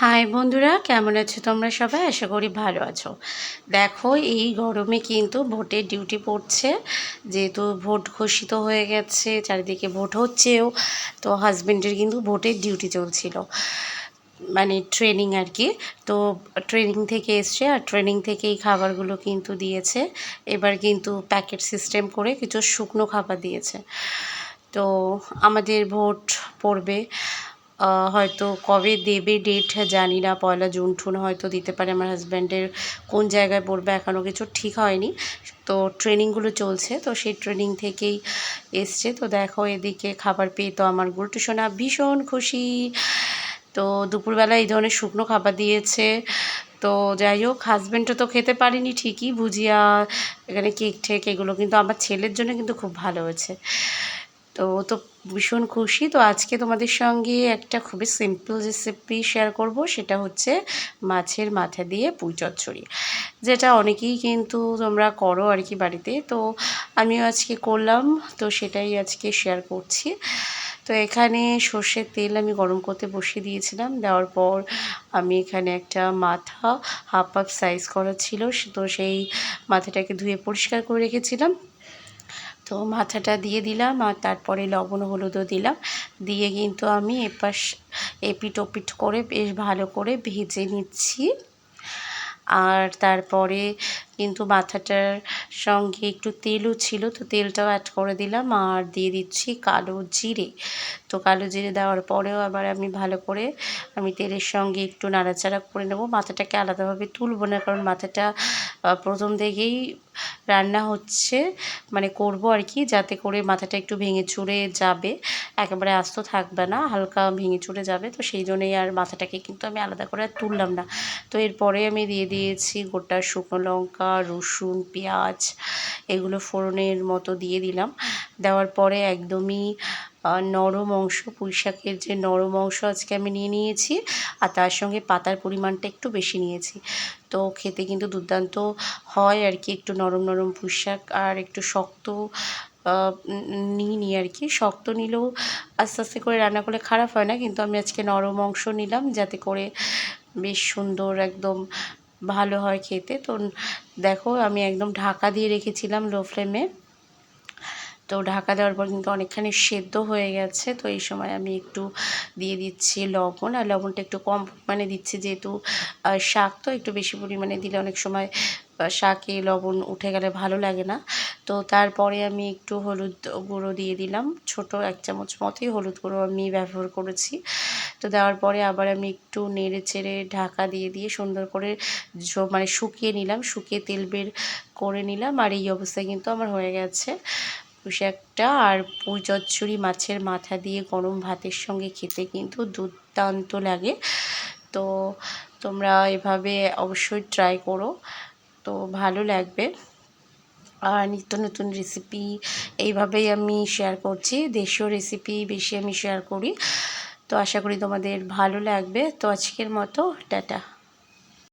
High বন্ধুরা, কেমন আছো তোমরা সবাই? আশা করি ভালো আছো। দেখো, এই গরমে কিন্তু ভোটের ডিউটি পড়ছে। যেহেতু ভোট ঘোষিত হয়ে গেছে, চারিদিকে ভোট হচ্ছেও, তো হাজব্যান্ডের কিন্তু ভোটের ডিউটি চলছিল। মানে ট্রেনিং আর কি। তো ট্রেনিং থেকে এসছে আর ট্রেনিং থেকে এই খাবারগুলো কিন্তু দিয়েছে। এবার কিন্তু প্যাকেট সিস্টেম করে কিছু শুকনো খাবার দিয়েছে। তো আমাদের ভোট পড়বে। হয়তো কবে দেবে ডেট জানি না, পয়লা জুন ঠুন হয়তো দিতে পারে আমার হাজব্যান্ডের কোন জায়গায় পড়বে এখনও কিছু ঠিক হয়নি। তো ট্রেনিংগুলো চলছে, তো সেই ট্রেনিং থেকেই এসছে। তো দেখো এদিকে খাবার পেয়ে তো আমার গুলটু সোনা ভীষণ খুশি। তো দুপুরবেলা এই ধরনের শুকনো খাবার দিয়েছে। তো যাই হোক হাজব্যান্ডও তো খেতে পারিনি ঠিকই, ভুজিয়া, এখানে কেক ঠেক এগুলো কিন্তু আমার ছেলের জন্য কিন্তু খুব ভালো হয়েছে। তো তো ভীষণ খুশি। তো আজকে তোমাদের সঙ্গে একটা খুবই সিম্পল রেসিপি শেয়ার করব, সেটা হচ্ছে মাছের মাথা দিয়ে পুঁই চচ্চড়ি, যেটা অনেকেই কিন্তু তোমরা করো আর কি বাড়িতে। তো আমিও আজকে করলাম, তো সেটাই আজকে শেয়ার করছি। তো এখানে সর্ষের তেল আমি গরম করতে বসিয়ে দিয়েছিলাম, দেওয়ার পর আমি এখানে একটা মাথা হাফ হাফ সাইজ করা ছিল, তো সেই মাথাটাকে ধুয়ে পরিষ্কার করে রেখেছিলাম। তো মাথাটা দিয়ে দিলাম আর তারপরে লবণ হলুদও দিলাম। দিয়ে কিন্তু আমি এপাশ এপিট ওপিট করে বেশ ভালো করে ভেজে নিচ্ছি। আর তারপরে কিন্তু মাথাটার সঙ্গে একটু তেলও ছিল তো তেলটাও অ্যাড করে দিলাম আর দিয়ে দিচ্ছি কালো জিরে। তো কালো জিরে দেওয়ার পরেও আবার আমি ভালো করে আমি তেলের সঙ্গে একটু নাড়াচাড়া করে নেব। মাথাটাকে আলাদাভাবে তুলব না কারণ মাথাটা প্রথম থেকেই রান্না হচ্ছে মানে করব আর কি, যাতে করে মাথাটা একটু ভেঙে চুরে যাবে। একেবারে আস্ত থাকবে না, হালকা ভেঙে চুরে যাবে, তো সেই জন্যই আর মাথাটাকে কিন্তু আমি আলাদা করে আর তুললাম না। তো এরপরে আমি দিয়ে দিয়েছি গোটা শুকনো লঙ্কা, রসুন, পেঁয়াজ, এগুলো ফোড়নের মতো দিয়ে দিলাম। দেওয়ার পরে একদমই নরম অংশ, পুঁই শাকের যে নরম অংশ আজকে আমি নিয়ে নিয়েছি আর তার সঙ্গে পাতার পরিমাণটা একটু বেশি নিয়েছি। তো খেতে কিন্তু দুর্দান্ত হয় আর কি, একটু নরম নরম পুঁই শাক আর একটু শক্ত নিই আর কি। শক্ত নিলেও আস্তে আস্তে করে রান্না করলে খারাপ হয় না, কিন্তু আমি আজকে নরম অংশ নিলাম যাতে করে বেশ সুন্দর একদম ভালো হয় খেতে। তো দেখো আমি একদম ঢাকা দিয়ে রেখেছিলাম লো ফ্লেমে তো ঢাকা দেওয়ার পর কিন্তু অনেকখানি সেদ্ধ হয়ে গেছে। তো এই সময় আমি একটু দিয়ে দিচ্ছি লবণ। আর লবণটা একটু কম পরিমাণে দিচ্ছি যেহেতু শাক তো একটু বেশি পরিমাণে দিলে অনেক সময় শাকে লবণ উঠে গেলে ভালো লাগে না। তো তারপরে আমি একটু হলুদ গুঁড়ো দিয়ে দিলাম। ছোট এক চামচ মতোই হলুদ গুঁড়ো আমি ব্যবহার করেছি। তো দেওয়ার পরে আবার আমি একটু নেড়ে চেড়ে ঢাকা দিয়ে দিয়ে সুন্দর করে মানে শুকিয়ে নিলাম। শুকিয়ে তেল বের করে নিলাম। আর এই অবস্থায় কিন্তু আমার হয়ে গেছে। একটা, আর চচ্চড়ি মাছের মাথা দিয়ে গরম ভাতের সঙ্গে খেতে কিন্তু দুর্দান্ত লাগে। তো তোমরা এভাবে অবশ্যই ট্রাই করো। তো ভালো লাগবে। আর নিত্য নতুন রেসিপি এইভাবেই আমি শেয়ার করছি। দেশীয় রেসিপি বেশি আমি শেয়ার করি। তো আশা করি তোমাদের ভালো লাগবে। তো আজকের মতো, টাটা।